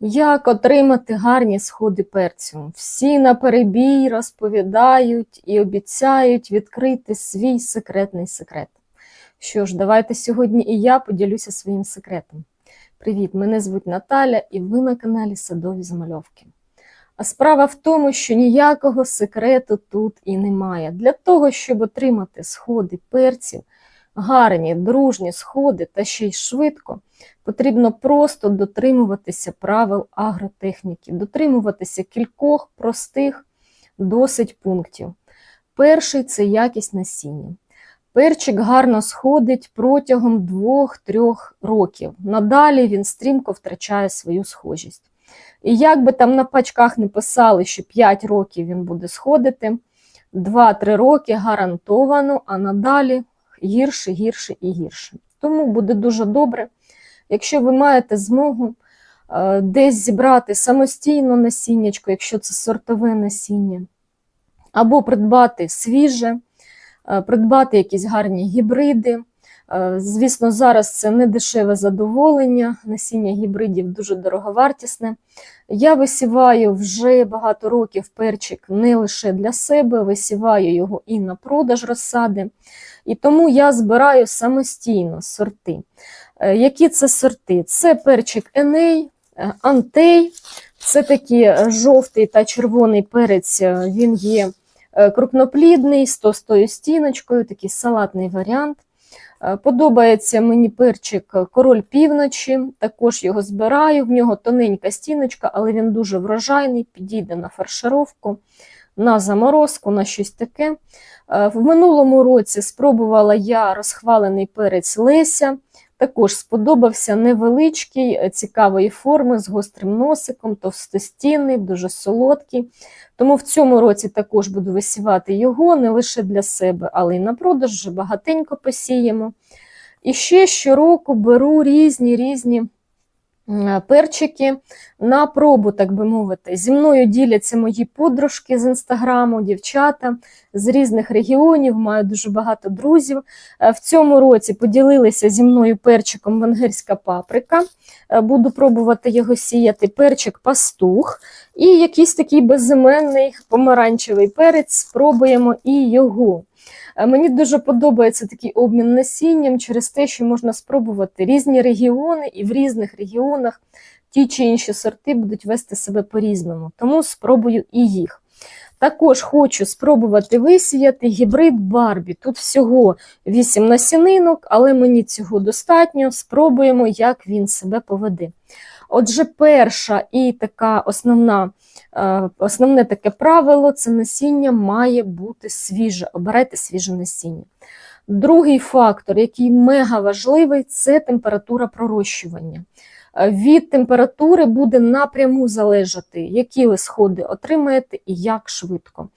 Як отримати гарні сходи перцю? Всі на перебій розповідають і обіцяють відкрити свій секретний секрет. Що ж, давайте сьогодні і я поділюся своїм секретом. Привіт, мене звуть Наталя, і ви на каналі Садові Замальовки. А справа в тому, що ніякого секрету тут і немає. Для того, щоб отримати сходи перців, гарні, дружні сходи та ще й швидко, потрібно просто дотримуватися правил агротехніки, дотримуватися кількох простих досить пунктів. Перший це якість насіння. Перчик гарно сходить протягом 2-3 років. Надалі він стрімко втрачає свою схожість. І як би там на пачках не писали, що 5 років він буде сходити, 2-3 роки гарантовано, а надалі гірше, гірше і гірше. Тому буде дуже добре, якщо ви маєте змогу е, десь зібрати самостійно насіннячко, якщо це сортове насіння, або придбати свіже, е, придбати якісь гарні гібриди. Е, Звісно, зараз це не дешеве задоволення, насіння гібридів дуже дороговартісне. Я висіваю вже багато років перчик не лише для себе, висіваю його і на продаж розсади. І тому я збираю самостійно сорти. Е, Які це сорти? Це перчик Еней, е, Антей, це такий е, жовтий та червоний перець, він є крупноплідний, з товстою стіночкою, такий салатний варіант. Е, Подобається мені перчик король півночі, також його збираю. В нього тоненька стіночка, але він дуже врожайний, підійде на фаршировку, на заморозку, на щось таке. Е, В минулому році спробувала я розхвалений перець Леся. Також сподобався невеличкий, е, цікавої форми з гострим носиком, товстостінний, дуже солодкий. Тому в цьому році також буду висівати його не лише для себе, але й на продаж вже багатенько посіємо. І ще щороку беру різні різні перчики на пробу, так би мовити. Зі мною діляться мої подружки з інстаграму, дівчата з різних регіонів, маю дуже багато друзів. Е, В цьому році поділилися зі мною перчиком венгерська паприка. Е, Буду пробувати його сіяти. Перчик пастух і якийсь такий безіменний помаранчевий перець. Спробуємо і його. Е, Мені дуже подобається такий обмін насінням через те, що можна спробувати різні регіони, і в різних регіонах ті чи інші сорти будуть вести себе по-різному. Тому спробую і їх. Також хочу спробувати висіяти гібрид Барбі. Тут всього 8 насінинок, але мені цього достатньо. Спробуємо, як він себе поведе. Отже, перша і така основна, е, основне таке правило це насіння має бути свіже. Обирайте свіже насіння. Другий фактор, який мега важливий, це температура пророщування. Е, Від температури буде напряму залежати, які ви сходи отримаєте і як швидко.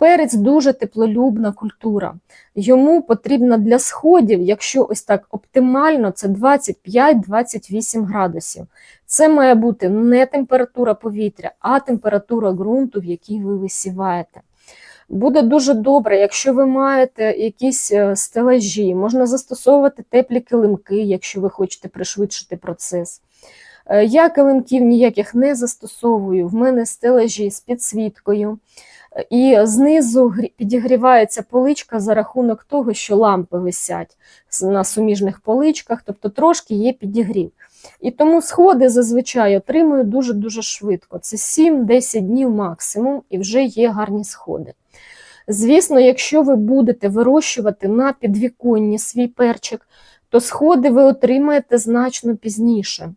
Перець дуже теплолюбна культура. Йому потрібно для сходів, якщо ось так оптимально, це 25-28 градусів. Це має бути не температура повітря, а температура ґрунту, в якій ви висіваєте. Буде дуже добре, якщо ви маєте якісь е, стелажі, можна застосовувати теплі килимки, якщо ви хочете пришвидшити процес. Е, Я килимків ніяких не застосовую, в мене стелажі з підсвіткою. І знизу підігрівається поличка за рахунок того, що лампи висять на суміжних поличках, тобто трошки є підігрів. І тому сходи зазвичай отримую дуже-дуже швидко. Це 7-10 днів максимум, і вже є гарні сходи. Звісно, якщо ви будете вирощувати на підвіконні свій перчик, то сходи ви отримаєте значно пізніше.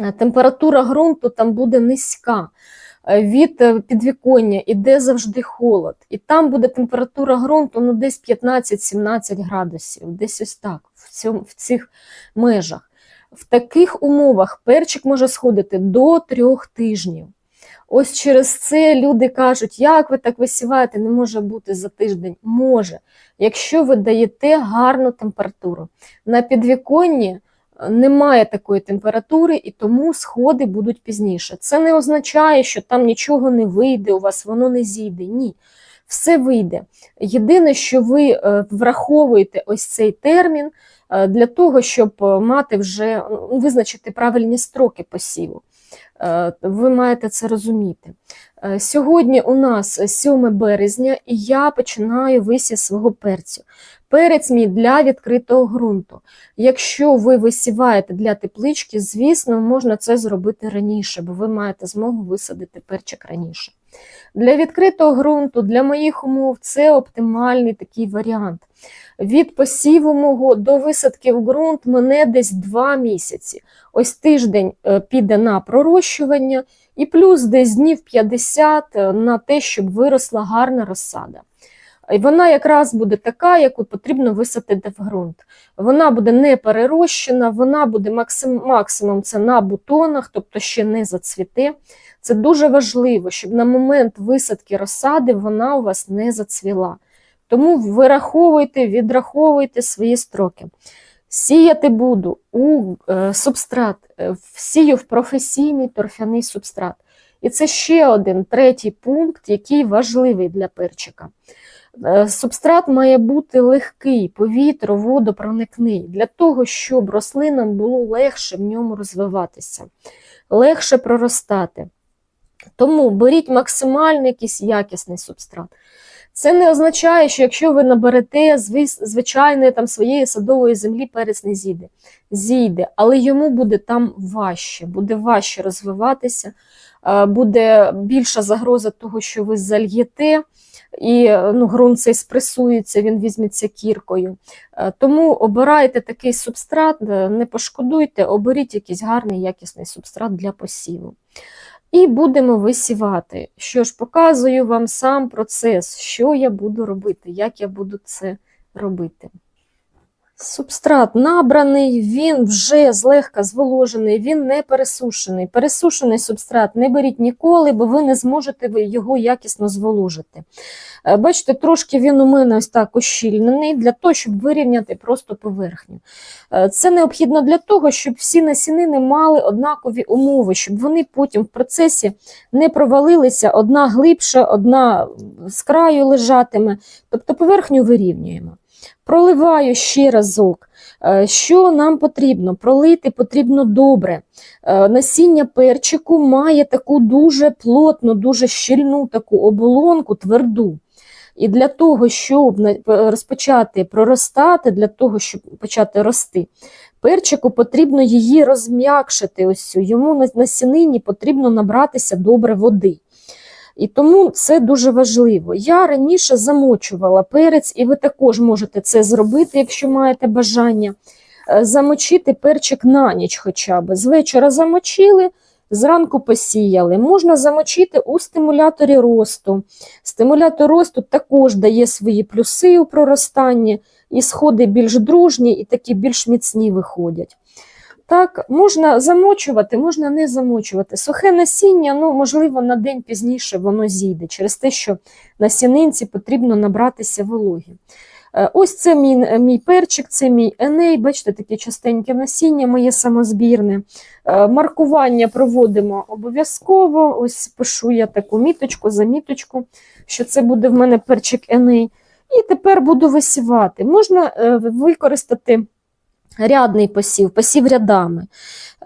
Е, Температура ґрунту там буде низька. Е, Від е, підвіконня іде завжди холод, і там буде температура ґрунту ну, десь 15-17 градусів, десь ось так, в, цьому, в цих межах. В таких умовах перчик може сходити до трьох тижнів. Ось через це люди кажуть, як ви так висіваєте, не може бути за тиждень. Може, якщо ви даєте гарну температуру. На підвіконні е, немає такої температури, і тому сходи будуть пізніше. Це не означає, що там нічого не вийде, у вас воно не зійде. Ні. все вийде. Єдине, що ви е, враховуєте ось цей термін для того, щоб е, мати вже ну, визначити правильні строки посіву. Е, Ви маєте це розуміти. Е, Сьогодні у нас 7 березня, і я починаю висів свого перцю. Перець мій для відкритого ґрунту. Якщо ви висіваєте для теплички, звісно, можна це зробити раніше, бо ви маєте змогу висадити перчик раніше. Для відкритого ґрунту, для моїх умов, це оптимальний такий варіант. Від посіву мого до висадки в ґрунт мене десь 2 місяці. Ось тиждень е, піде на пророщування, і плюс десь днів 50 на те, щоб виросла гарна розсада. І вона якраз буде така, яку потрібно висадити в ґрунт. Вона буде не перерощена, вона буде максим, максимум це на бутонах, тобто ще не зацвіте. Це дуже важливо, щоб на момент висадки розсади вона у вас не зацвіла. Тому вираховуйте, відраховуйте свої строки. Сіяти буду у е, субстрат, е, сію в професійний торфяний субстрат. І це ще один третій пункт, який важливий для перчика. Е, Субстрат має бути легкий, повітря, водопроникний, для того, щоб рослинам було легше в ньому розвиватися, легше проростати. Тому беріть максимально якийсь якісний субстрат. Це не означає, що якщо ви наберете звичайної там своєї садової землі, перець не зійде. Зійде, але йому буде там важче, буде важче розвиватися, е, буде більша загроза того, що ви зальєте, і ну, ґрунт цей спресується, він візьметься кіркою. Е, Тому обирайте такий субстрат, е, не пошкодуйте, оберіть якийсь гарний якісний субстрат для посіву. І будемо висівати. Що ж, показую вам сам процес, що я буду робити, як я буду це робити. Субстрат набраний, він вже злегка зволожений, він не пересушений. Пересушений субстрат не беріть ніколи, бо ви не зможете його якісно зволожити. Е, Бачите, трошки він у мене ось так ощільнений для того, щоб вирівняти просто поверхню. Е, Це необхідно для того, щоб всі насінини мали однакові умови, щоб вони потім в процесі не провалилися, одна глибше, одна з краю лежатиме. Тобто поверхню вирівнюємо. Проливаю ще разок. Е, Що нам потрібно? Пролити потрібно добре. Е, Насіння перчику має таку дуже плотну, дуже щільну таку оболонку, тверду. І для того, щоб розпочати проростати, для того, щоб почати рости, перчику потрібно її розм'якшити. Ось цю. Йому на насінині потрібно набратися добре води. І тому це дуже важливо. Я раніше замочувала перець, і ви також можете це зробити, якщо маєте бажання. Е, Замочити перчик на ніч хоча б. З вечора замочили, зранку посіяли. Можна замочити у стимуляторі росту. Стимулятор росту також дає свої плюси у проростанні, і сходи більш дружні, і такі більш міцні виходять. Так, можна замочувати, можна не замочувати. Сухе насіння, ну, можливо, на день пізніше воно зійде, через те, що насінинці потрібно набратися вологі. Е, Ось це мій, мій перчик, це мій еней, бачите, таке частеньке насіння, моє самозбірне. Е, Маркування проводимо обов'язково. Ось пишу я таку міточку, заміточку, що це буде в мене перчик еней. І тепер буду висівати. Можна е, використати рядний посів, посів рядами.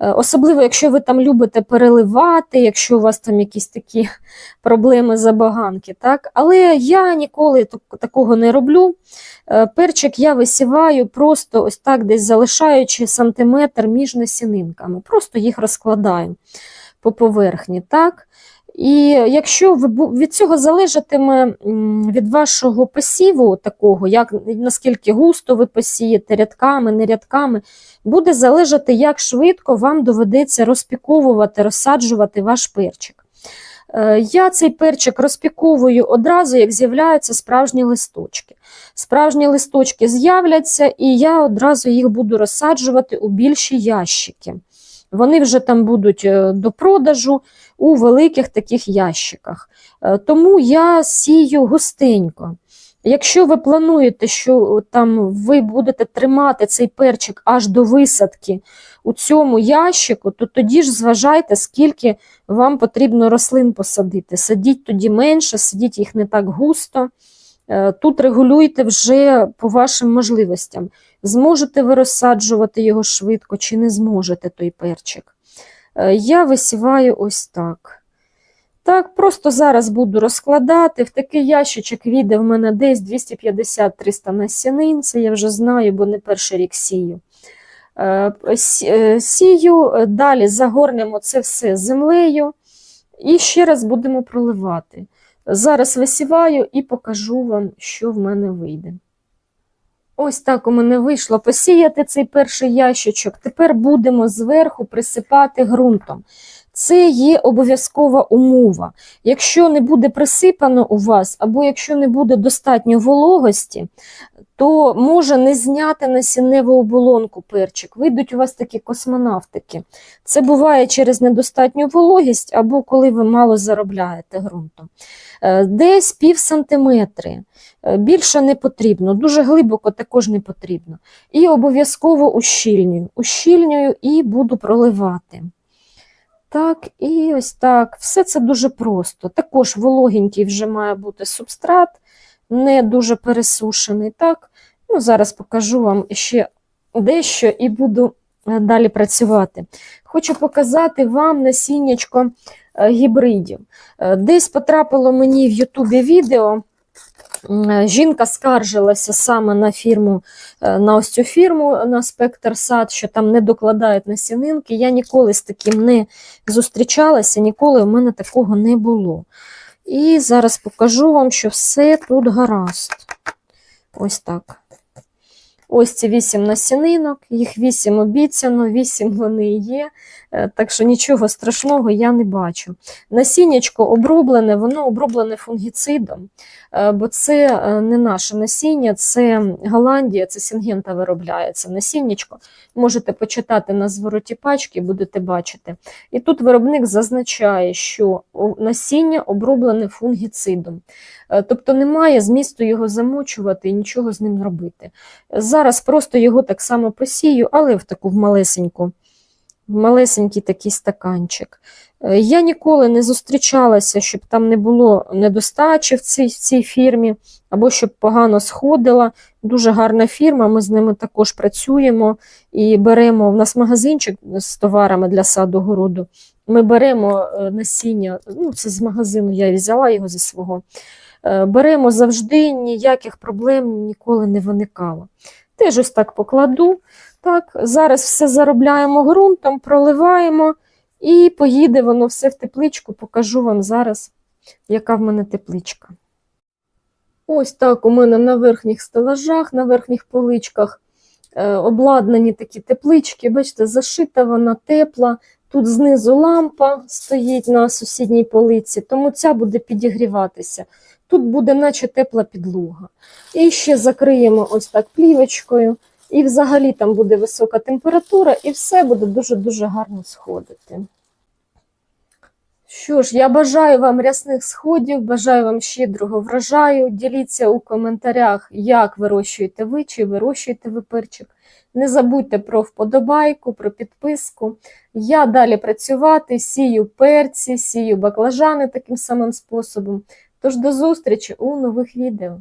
Е, Особливо, якщо ви там любите переливати, якщо у вас там якісь такі проблеми забаганки. Так? Але я ніколи такого не роблю. Е, Перчик я висіваю просто ось так, десь залишаючи сантиметр між насінинками. Просто їх розкладаю по поверхні. Так? І якщо ви від цього залежатиме від вашого посіву, такого, як наскільки густо ви посієте рядками, не рядками, буде залежати, як швидко вам доведеться розпіковувати, розсаджувати ваш перчик. Е, Я цей перчик розпіковую одразу, як з'являються справжні листочки. Справжні листочки з'являться, і я одразу їх буду розсаджувати у більші ящики. Вони вже там будуть е, до продажу у великих таких ящиках. Е, Тому я сію густенько. Якщо ви плануєте, що там ви будете тримати цей перчик аж до висадки у цьому ящику, то тоді ж зважайте, скільки вам потрібно рослин посадити. Садіть тоді менше, садіть їх не так густо. Е, Тут регулюйте вже по вашим можливостям. Зможете ви розсаджувати його швидко чи не зможете той перчик. Е, Я висіваю ось так. Так, просто зараз буду розкладати. В такий ящичок війде в мене десь 250-300 насінин. Це я вже знаю, бо не перший рік сію. Е, е, Сію, далі загорнемо це все землею і ще раз будемо проливати. Зараз висіваю і покажу вам, що в мене вийде. Ось так у мене вийшло посіяти цей перший ящичок. Тепер будемо зверху присипати ґрунтом. Це є обов'язкова умова. Якщо не буде присипано у вас, або якщо не буде достатньо вологості, то може не зняти насінневу оболонку перчик. Вийдуть у вас такі космонавтики. Це буває через недостатню вологість, або коли ви мало заробляєте ґрунтом. Е, Десь пів сантиметри. Е, Більше не потрібно, дуже глибоко також не потрібно. І обов'язково ущільнюю. Ущільнюю і буду проливати. Так, і ось так. Все це дуже просто. Також вологенький вже має бути субстрат, не дуже пересушений. Так, ну, зараз покажу вам ще дещо і буду далі працювати. Хочу показати вам насіннячко е, гібридів. Е, Десь потрапило мені в Ютубі відео. е, Жінка скаржилася саме на фірму, на ось цю фірму на Спектр Сад, що там не докладають насінинки. Я ніколи з таким не зустрічалася, ніколи в мене такого не було. І зараз покажу вам, що все тут гаразд. Ось так. Ось ці вісім насінинок, їх вісім обіцяно, вісім вони є, е, так що нічого страшного я не бачу. Насіннячко оброблене, воно оброблене фунгіцидом, е, бо це е, не наше насіння, це Голландія, це Сінгента виробляється. Насіннячко можете почитати на звороті пачки, будете бачити. І тут виробник зазначає, що насіння оброблене фунгіцидом. Тобто немає змісту його замочувати і нічого з ним робити. Зараз просто його так само посію, але в таку в малесеньку, в малесенький такий стаканчик. Е, Я ніколи не зустрічалася, щоб там не було недостачі в цій, в цій фірмі, або щоб погано сходила. Дуже гарна фірма, ми з ними також працюємо і беремо. У нас магазинчик з товарами для саду городу. Ми беремо е, насіння, ну це з магазину, я взяла його зі свого. Е, Беремо завжди, ніяких проблем ніколи не виникало. Теж ось так покладу. Так, зараз все заробляємо ґрунтом, проливаємо і поїде воно все в тепличку. Покажу вам зараз, яка в мене тепличка. Ось так у мене на верхніх стелажах, на верхніх поличках е, обладнані такі теплички. Бачите, зашита вона тепла. Тут знизу лампа стоїть на сусідній полиці, тому ця буде підігріватися. Тут буде наче тепла підлога. І ще закриємо ось так плівочкою. І взагалі там буде висока температура, і все буде дуже-дуже гарно сходити. Що ж, я бажаю вам рясних сходів, бажаю вам щедрого врожаю. Діліться у коментарях, як вирощуєте ви, чи вирощуєте ви перчик. Не забудьте про вподобайку, про підписку. Я далі працювати, сію перці, сію баклажани таким самим способом. Тож до зустрічі у нових відео.